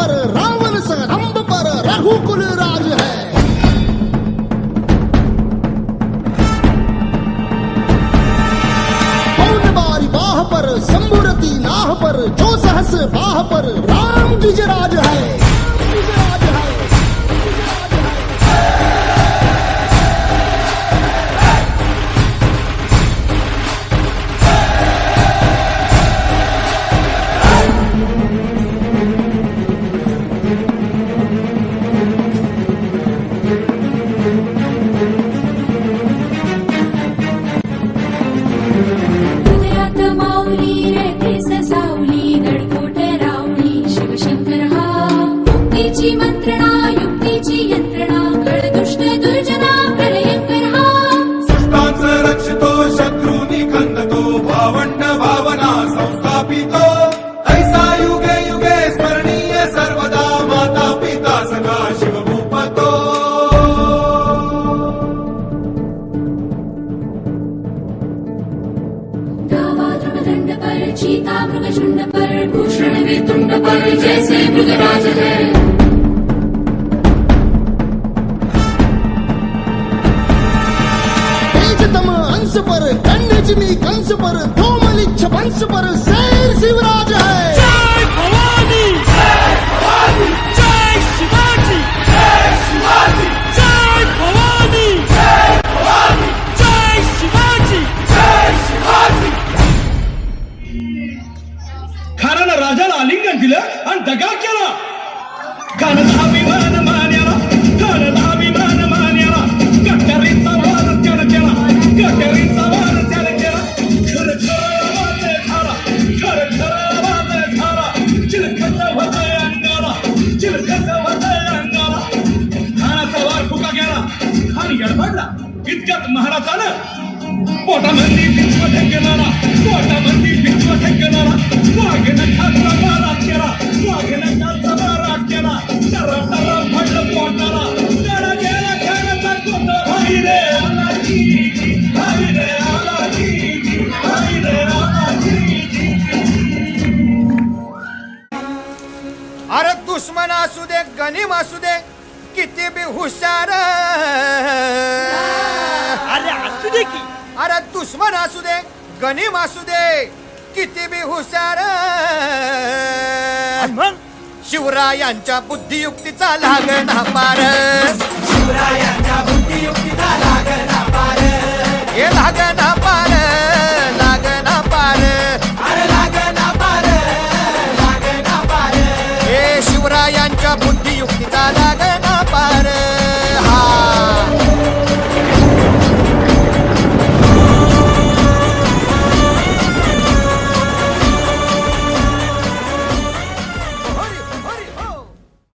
पर रावण रंब पर रघुकुल राज है। पौन बारी बाह पर संभुरती नाह पर जो सहस बाह पर राम द्विजराज है। भावंड भावना संस्थापितो ऐसा युगे युगे स्मरणीय सर्वदा माता पिता सखा शिवभूपतो गावा द्रुमदंड पर चीता मृग झुंड पर भूषण वेतुंड पर जैसे मृगराज है तेजतम अंश पर राजाला आलिंगन दिलं आणि दगा केला. इतक्यात महाराजानं पोटामध्ये विश्व ठेकेनारा पोटामध्ये विश्व ठेकेनारा वाघेनं खालचा मारा केला वाघेनं खालचा मारा केला टरा टरा पडलं पोटाला. टरा गेला खानाचा कोंड भाई रे भाई रे भाई रे अरे दुश्मन असू दे गनिम असू दे किती बी हुशार. अरे असू दे की. अरे दुश्मन असू दे गनिम असू दे किती बी हुशार. आणि मग? शिवरायांच्या बुद्धियुक्तीचा लागणा पार. हे लागणा पार.